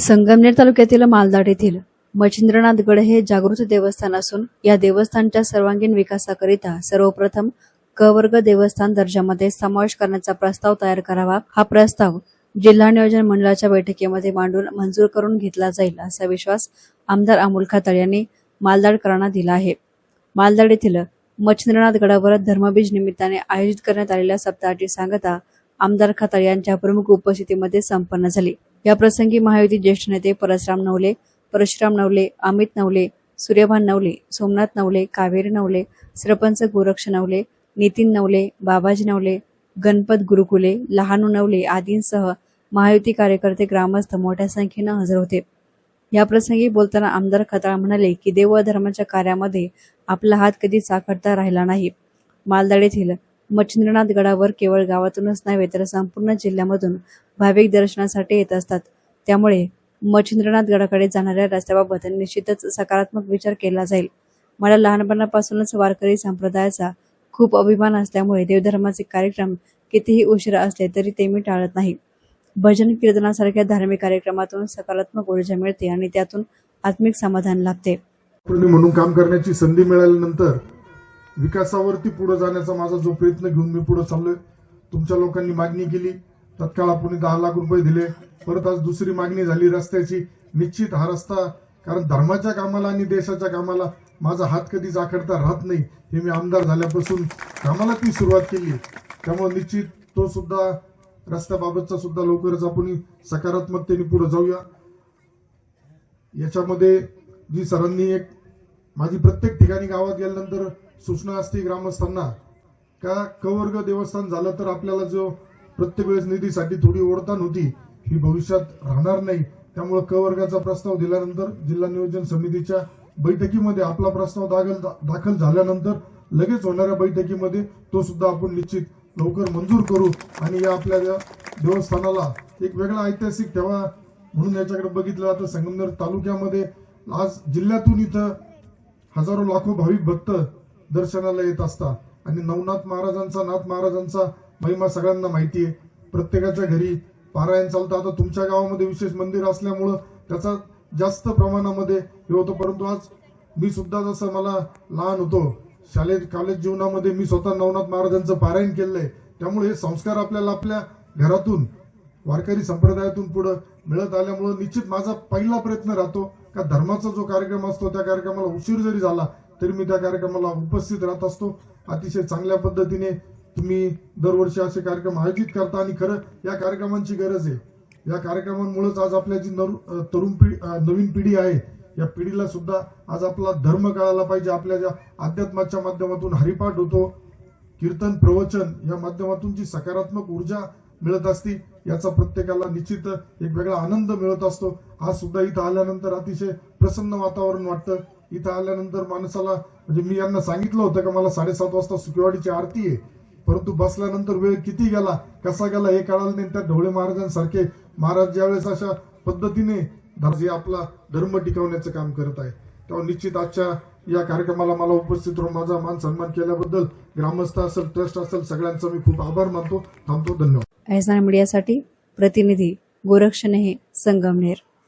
संगमनेर तालुक्यातील मालदाड येथील मच्छिंद्रनाथगड हे जागृत देवस्थान असून या देवस्थानच्या सर्वांगीण विकासाकरिता सर्वप्रथम क वर्ग देवस्थान दर्जामध्ये समावेश करण्याचा प्रस्ताव तयार करावा. हा प्रस्ताव जिल्हा नियोजन मंडळाच्या बैठकीमध्ये मांडून मंजूर करून घेतला जाईल असा विश्वास आमदार अमोल खातळ यांनी मालदाडकरांना दिला आहे. मालदाड येथील मच्छिंद्रनाथ गडावर धर्मबीज निमित्ताने आयोजित करण्यात आलेल्या सप्ताहाची सांगता आमदार खातळ यांच्या प्रमुख उपस्थितीमध्ये संपन्न झाली. या प्रसंगी महायुती ज्येष्ठ नेते परशुराम नवले परशुराम नवले अमित नवले सूर्यभान नवले सोमनाथ नवले कावेरी नवले सरपंच गोरक्ष नवले नितीन नवले बाबाजी नवले गणपत गुरुकुले लहानू नवले आदींसह महायुती कार्यकर्ते ग्रामस्थ मोठ्या संख्येनं हजर होते. या प्रसंगी बोलताना आमदार खताळ म्हणाले की देव धर्माच्या कार्यामध्ये आपला हात कधी चाकटता राहिला नाही. मालदाड येथील मच्छिंद्रनाथ गडावर केवळ गावातूनच नव्हे तर संपूर्ण जिल्ह्यामधून भाविक दर्शनासाठी येत असतात. त्यामुळे मच्छिंद्रनाथ गडाकडे जाणाऱ्या रस्त्याबाबत निश्चितच सकारात्मक विचार केला जाईल. मला लहानपणापासूनच वारकरी संप्रदायाचा खूप अभिमान असल्यामुळे देवधर्माचे कार्यक्रम कितीही उशिरा असले तरी ते मी टाळत नाही. भजन कीर्तनासारख्या धार्मिक कार्यक्रमातून सकारात्मक ऊर्जा मिळते आणि त्यातून आत्मिक समाधान लाभते. म्हणून काम करण्याची संधी मिळाल्यानंतर विकासावरती पुढे जाण्याचा माझा जो प्रयत्न घेऊन मी पुढे चाललोय तुमच्या लोकांनी मागणी केली. तत्काळ आपण दहा लाख रुपये दिले. परत आज दुसरी मागणी झाली रस्त्याची. निश्चित हा रस्ता कारण धर्माच्या कामाला आणि देशाच्या कामाला माझा हात कधी जाखडता राहत नाही हे मी आमदार झाल्यापासून कामाला ती सुरुवात केली. त्यामुळे निश्चित तो सुद्धा रस्त्याबाबतचा सुद्धा लवकरच आपण सकारात्मकतेने पुढे जाऊया. याच्यामध्ये जी सरांनी एक माझी प्रत्येक ठिकाणी गावात गेल्यानंतर सूचना असते ग्रामस्थांना का कवर्ग देवस्थान झालं तर आपल्याला जो प्रत्येक वेळेस निधीसाठी थोडी ओढताण होती ही भविष्यात राहणार नाही. त्यामुळे कवर्गाचा प्रस्ताव दिल्यानंतर जिल्हा नियोजन समितीच्या बैठकीमध्ये आपला प्रस्ताव दाखल दाखल झाल्यानंतर लगेच होणाऱ्या बैठकीमध्ये तो सुद्धा आपण निश्चित लवकर मंजूर करू आणि या आपल्या देवस्थानाला एक वेगळा ऐतिहासिक ठेवा म्हणून याच्याकडे बघितलं जातं. संगमनेर तालुक्यामध्ये आज जिल्ह्यातून इथं हजारो लाखो भाविक भक्त दर्शनाला येत असतात आणि नवनाथ महाराजांचा नाथ महाराजांचा महिमा सगळ्यांना माहिती आहे प्रत्येकाच्या घरी पारायण चालतं. आता तुमच्या गावामध्ये विशेष मंदिर असल्यामुळं त्याचा जास्त प्रमाणामध्ये हे होतं. परंतु आज मी सुद्धा जसं मला लहान होतो शालेय कॉलेज जीवनामध्ये मी स्वतः नवनाथ महाराजांचं पारायण केलंय. त्यामुळे हे संस्कार आपल्याला आपल्या घरातून वारकरी संप्रदायातून पुढे मिळत आल्यामुळं निश्चित माझा पहिला प्रयत्न राहतो का धर्माचा जो कार्यक्रम असतो त्या कार्यक्रमाला उशीर जरी झाला तरी मी त्या कार्यक्रमाला उपस्थित राहत असतो. अतिशय चांगल्या पद्धतीने तुम्ही दरवर्षी असे कार्यक्रम आयोजित करता आणि खरं या कार्यक्रमांची गरज आहे. या कार्यक्रमांमुळेच आज आपल्या जी नरु- तरुण पिढी नवीन पिढी आहे या पिढीला सुद्धा आज आपला धर्म कळायला पाहिजे. आपल्या ज्या अध्यात्माच्या माध्यमातून हरिपाठ होतो कीर्तन प्रवचन या माध्यमातून जी सकारात्मक ऊर्जा मिळत असते याचा प्रत्येकाला निश्चित एक वेगळा आनंद मिळत असतो. आज सुद्धा इथं आल्यानंतर अतिशय प्रसन्न वातावरण वाटतं. इथं आल्यानंतर माणसाला म्हणजे मी यांना सांगितलं होतं का मला साडेसात वाजता सुकेवाडीची आरती आहे. परंतु बसल्यानंतर वेळ किती गेला कसा गेला हे कळालं नाही. त्या ढवळे महाराजांसारखे महाराज ज्यावेळेस अशा पद्धतीने ध- आपला धर्म टिकवण्याचं काम करत आहे तेव्हा निश्चित आजच्या या कार्यक्रमाला मला उपस्थित राहून माझा मान सन्मान केल्याबद्दल ग्रामस्थ असेल ट्रस्ट असेल सगळ्यांचा मी खूप आभार मानतो. थांबतो. धन्यवाद. एस मीडियासाठी प्रतिनिधी गोरक्षणे संगमनेर.